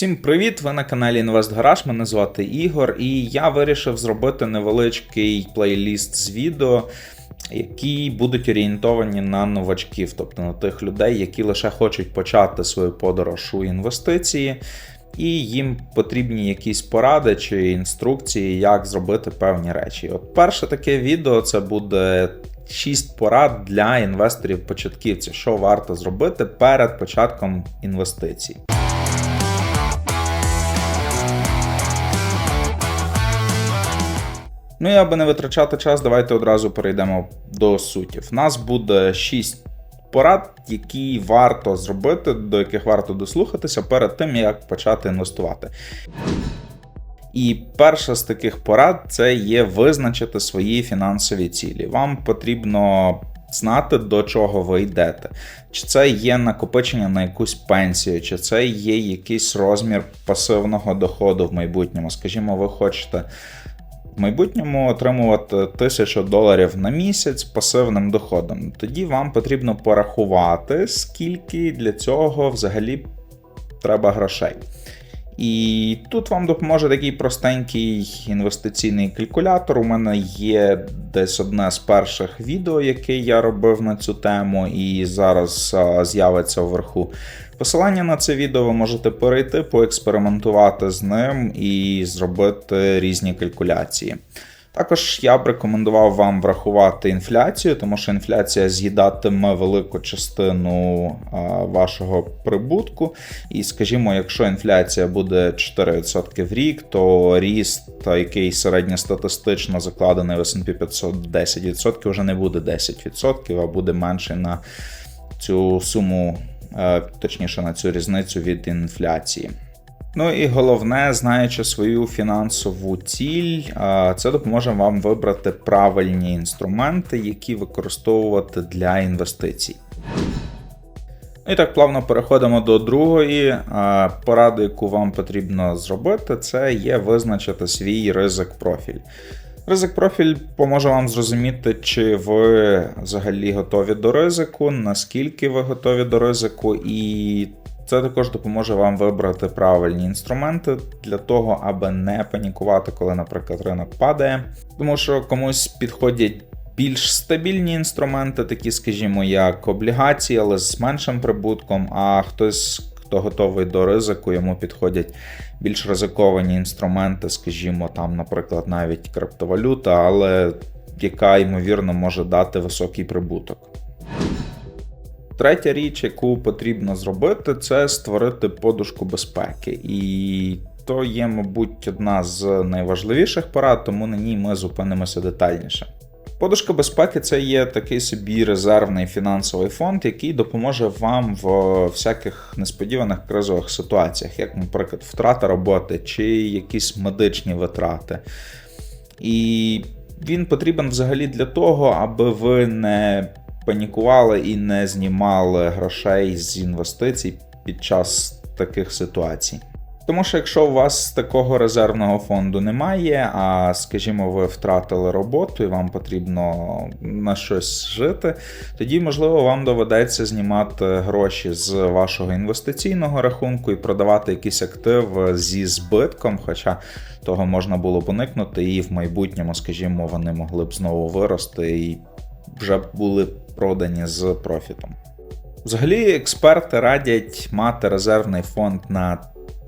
Всім привіт! Ви на каналі InvestGarage, мене звати Ігор, і я вирішив зробити невеличкий плейліст з відео, які будуть орієнтовані на новачків, тобто на тих людей, які лише хочуть почати свою подорож у інвестиції, і їм потрібні якісь поради чи інструкції, як зробити певні речі. От перше таке відео це буде. 6 порад для інвесторів-початківців, що варто зробити перед початком інвестицій. Ну і аби не витрачати час, давайте одразу перейдемо до суті. В нас буде 6 порад, які варто зробити, до яких варто дослухатися перед тим, як почати інвестувати. І перша з таких порад це є визначити свої фінансові цілі. Вам потрібно знати, до чого ви йдете. Чи це є накопичення на якусь пенсію, чи це є якийсь розмір пасивного доходу в майбутньому. Скажімо, ви хочете в майбутньому отримувати 1000 доларів на місяць пасивним доходом. Тоді вам потрібно порахувати, скільки для цього взагалі треба грошей. І тут вам допоможе такий простенький інвестиційний калькулятор. У мене є десь одне з перших відео, яке я робив на цю тему, і зараз з'явиться вверху. Посилання на це відео ви можете перейти, поекспериментувати з ним і зробити різні калькуляції. Також я б рекомендував вам врахувати інфляцію, тому що інфляція з'їдатиме велику частину вашого прибутку. І, скажімо, якщо інфляція буде 4% в рік, то ріст, який середньостатистично закладений в S&P 500 10%, вже не буде 10%, а буде менше на цю суму, точніше на цю різницю від інфляції. Ну і головне, знаючи свою фінансову ціль, це допоможе вам вибрати правильні інструменти, які використовувати для інвестицій. І так, плавно переходимо до другої поради, яку вам потрібно зробити, це є визначити свій ризик профіль. Ризик профіль поможе вам зрозуміти, чи ви взагалі готові до ризику, наскільки ви готові до ризику, і це також допоможе вам вибрати правильні інструменти для того, аби не панікувати, коли, наприклад, ринок падає. Тому що комусь підходять більш стабільні інструменти, такі, скажімо, як облігації, але з меншим прибутком, а хтось. Хто готовий до ризику, йому підходять більш ризиковані інструменти, скажімо, там, наприклад, навіть криптовалюта, але яка ймовірно може дати високий прибуток. Третя річ, яку потрібно зробити, це створити подушку безпеки. І то є, мабуть, одна з найважливіших порад, тому на ній ми зупинимося детальніше. Подушка безпеки це є такий собі резервний фінансовий фонд, який допоможе вам в всяких несподіваних кризових ситуаціях, як, наприклад, втрата роботи чи якісь медичні витрати. І він потрібен взагалі для того, аби ви не панікували і не знімали грошей з інвестицій під час таких ситуацій. Тому що якщо у вас такого резервного фонду немає, а скажімо, ви втратили роботу і вам потрібно на щось жити, тоді, можливо, вам доведеться знімати гроші з вашого інвестиційного рахунку і продавати якийсь актив зі збитком, хоча того можна було б уникнути, і в майбутньому, скажімо, вони могли б знову вирости і вже були продані з профітом. Взагалі, експерти радять мати резервний фонд на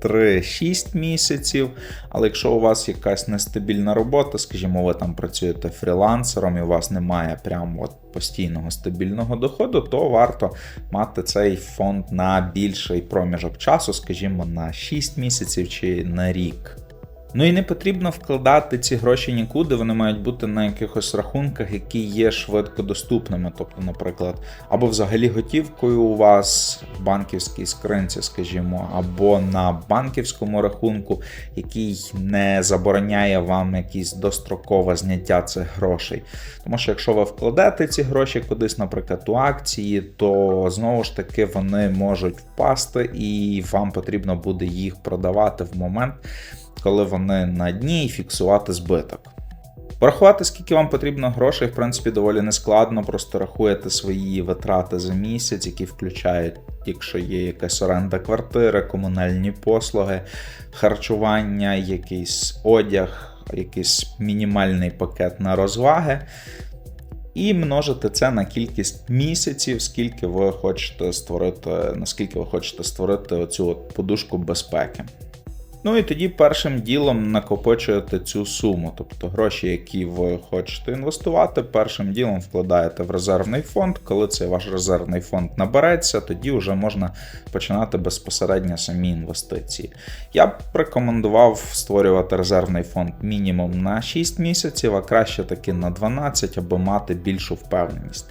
3-6 місяців, але якщо у вас якась нестабільна робота, скажімо, ви там працюєте фрілансером і у вас немає прямо от постійного стабільного доходу, то варто мати цей фонд на більший проміжок часу, скажімо, на 6 місяців чи на рік. Ну і не потрібно вкладати ці гроші нікуди, вони мають бути на якихось рахунках, які є швидко доступними. Тобто, наприклад, або взагалі готівкою у вас в банківській скринці, скажімо, або на банківському рахунку, який не забороняє вам якісь дострокове зняття цих грошей. Тому що якщо ви вкладете ці гроші кудись, наприклад, у акції, то знову ж таки вони можуть впасти, і вам потрібно буде їх продавати в момент коли вони на дні і фіксувати збиток. Порахувати, скільки вам потрібно грошей, в принципі, доволі нескладно. Просто рахуєте свої витрати за місяць, які включають, якщо є якась оренда квартири, комунальні послуги, харчування, якийсь одяг, якийсь мінімальний пакет на розваги. І множите це на кількість місяців, скільки ви хочете створити, наскільки ви хочете створити оцю от подушку безпеки. Ну і тоді першим ділом накопичуєте цю суму, тобто гроші, які ви хочете інвестувати, першим ділом вкладаєте в резервний фонд. Коли цей ваш резервний фонд набереться, тоді вже можна починати безпосередньо самі інвестиції. Я б рекомендував створювати резервний фонд мінімум на 6 місяців, а краще таки на 12, аби мати більшу впевненість.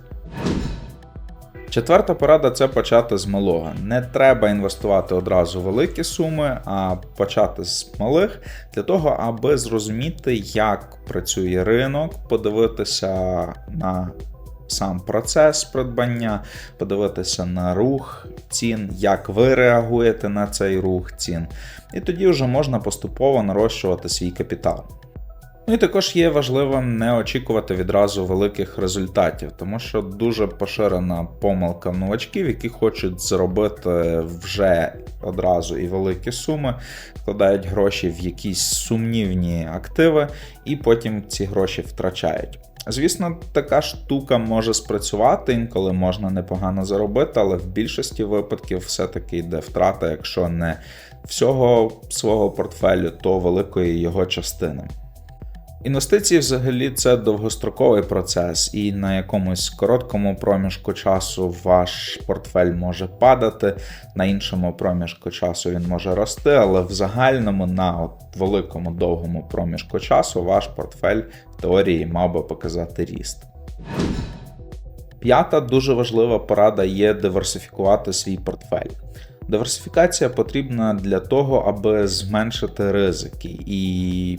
Четверта порада це почати з малого. Не треба інвестувати одразу великі суми, а почати з малих для того, аби зрозуміти, як працює ринок, подивитися на сам процес придбання, подивитися на рух цін, як ви реагуєте на цей рух цін. І тоді вже можна поступово нарощувати свій капітал. Ну і також є важливим не очікувати відразу великих результатів, тому що дуже поширена помилка новачків, які хочуть зробити вже одразу і великі суми, вкладають гроші в якісь сумнівні активи, і потім ці гроші втрачають. Звісно, така штука може спрацювати, інколи можна непогано заробити, але в більшості випадків все-таки йде втрата, якщо не всього свого портфелю, то великої його частини. Інвестиції взагалі це довгостроковий процес, і на якомусь короткому проміжку часу ваш портфель може падати, на іншому проміжку часу він може рости, але в загальному на от великому довгому проміжку часу ваш портфель в теорії мав би показати ріст. П'ята дуже важлива порада є диверсифікувати свій портфель. Диверсифікація потрібна для того, аби зменшити ризики і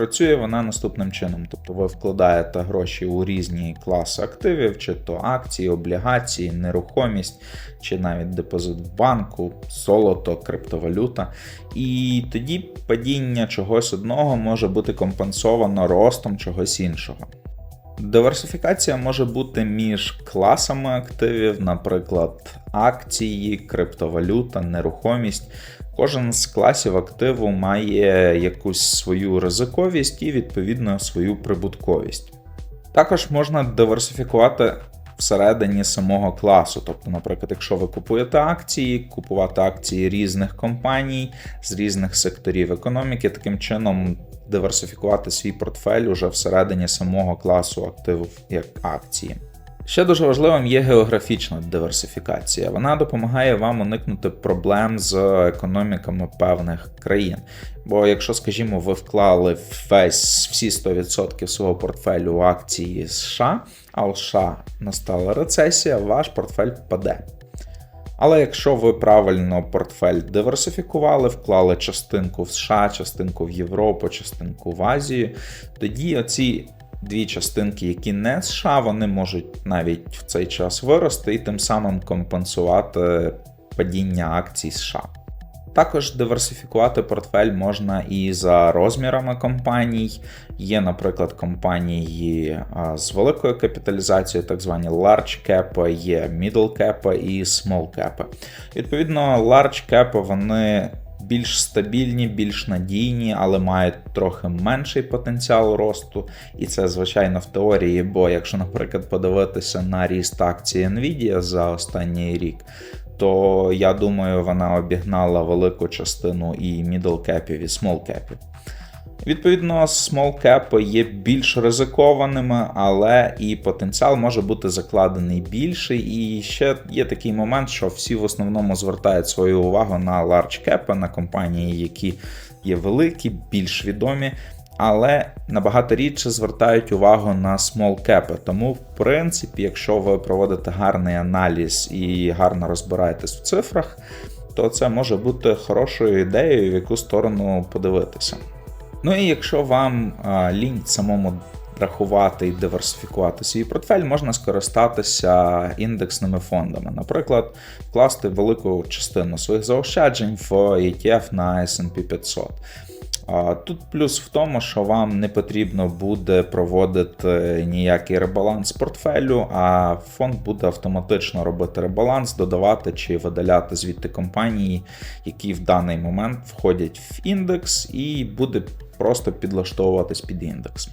Працює вона наступним чином: тобто ви вкладаєте гроші у різні класи активів, чи то акції, облігації, нерухомість, чи навіть депозит в банку, золото, криптовалюта. І тоді падіння чогось одного може бути компенсовано ростом чогось іншого. Диверсифікація може бути між класами активів, наприклад, акції, криптовалюта, нерухомість. Кожен з класів активу має якусь свою ризиковість і, відповідно, свою прибутковість. Також можна диверсифікувати всередині самого класу. Тобто, наприклад, якщо ви купуєте акції, купувати акції різних компаній з різних секторів економіки, таким чином диверсифікувати свій портфель уже всередині самого класу активів як акції. Ще дуже важливим є географічна диверсифікація. Вона допомагає вам уникнути проблем з економіками певних країн. Бо якщо, скажімо, ви вклали весь всі 100% свого портфелю в акції США, а у США настала рецесія, ваш портфель впаде. Але якщо ви правильно портфель диверсифікували, вклали частинку в США, частинку в Європу, частинку в Азію, тоді оці дві частинки, які не США, вони можуть навіть в цей час вирости і тим самим компенсувати падіння акцій США. Також диверсифікувати портфель можна і за розмірами компаній. Є, наприклад, компанії з великою капіталізацією, так звані large cap, є middle cap і small cap. Відповідно, large cap вони більш стабільні, більш надійні, але мають трохи менший потенціал росту. І це, звичайно, в теорії, бо якщо, наприклад, подивитися на ріст акції Nvidia за останній рік, то я думаю, вона обігнала велику частину і middle кепів, і small кепів. Відповідно, cap є більш ризикованими, але і потенціал може бути закладений більший. І ще є такий момент, що всі в основному звертають свою увагу на cap, на компанії, які є великі, більш відомі. Але набагато рідше звертають увагу на cap. Тому, в принципі, якщо ви проводите гарний аналіз і гарно розбираєтесь в цифрах, то це може бути хорошою ідеєю, в яку сторону подивитися. Ну і якщо вам лінь самому рахувати і диверсифікувати свій портфель, можна скористатися індексними фондами. Наприклад, вкласти велику частину своїх заощаджень в ETF на SP 500. Тут плюс в тому, що вам не потрібно буде проводити ніякий ребаланс портфелю, а фонд буде автоматично робити ребаланс, додавати чи видаляти звідти компанії, які в даний момент входять в індекс, і буде просто підлаштовуватись під індекс.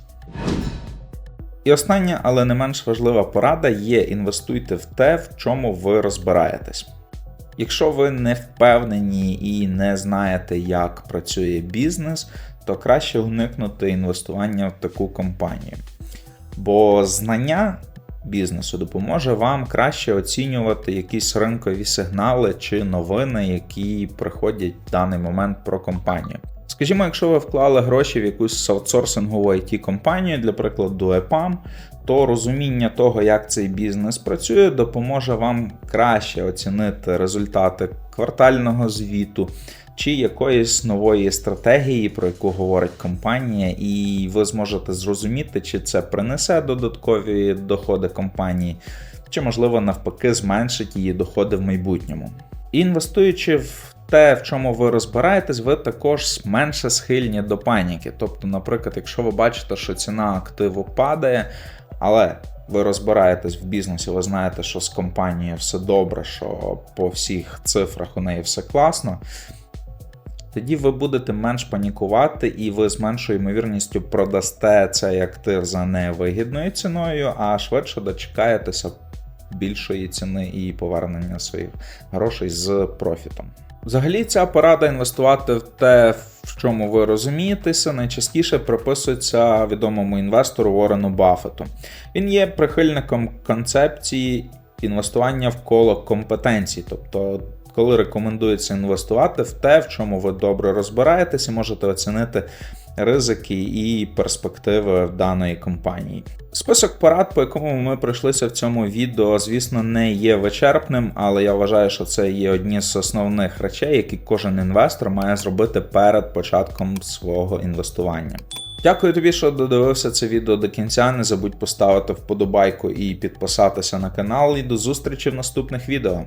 І остання, але не менш важлива порада є інвестуйте в те, в чому ви розбираєтесь. Якщо ви не впевнені і не знаєте, як працює бізнес, то краще уникнути інвестування в таку компанію. Бо знання бізнесу допоможе вам краще оцінювати якісь ринкові сигнали чи новини, які приходять в даний момент про компанію. Скажімо, якщо ви вклали гроші в якусь аутсорсингову it компанію для прикладу EPAM, то розуміння того, як цей бізнес працює, допоможе вам краще оцінити результати квартального звіту чи якоїсь нової стратегії, про яку говорить компанія, і ви зможете зрозуміти, чи це принесе додаткові доходи компанії, чи, можливо, навпаки, зменшить її доходи в майбутньому. Інвестуючи в те, в чому ви розбираєтесь, ви також менше схильні до паніки. Тобто, наприклад, якщо ви бачите, що ціна активу падає, але ви розбираєтесь в бізнесі, ви знаєте, що з компанією все добре, що по всіх цифрах у неї все класно. Тоді ви будете менш панікувати, і ви з меншою ймовірністю продасте цей актив за невигідною ціною, а швидше дочекаєтеся більшої ціни і повернення своїх грошей з профітом. Взагалі, ця порада інвестувати в те, в чому ви розумієтеся, найчастіше приписується відомому інвестору Ворену Баффету. Він є прихильником концепції інвестування в коло компетенцій, тобто. Коли рекомендується інвестувати в те, в чому ви добре розбираєтесь і можете оцінити ризики і перспективи даної компанії. Список порад, по якому ми пройшлися в цьому відео, звісно, не є вичерпним, але я вважаю, що це є одні з основних речей, які кожен інвестор має зробити перед початком свого інвестування. Дякую тобі, що додивився це відео до кінця. Не забудь поставити вподобайку і підписатися на канал. І до зустрічі в наступних відео.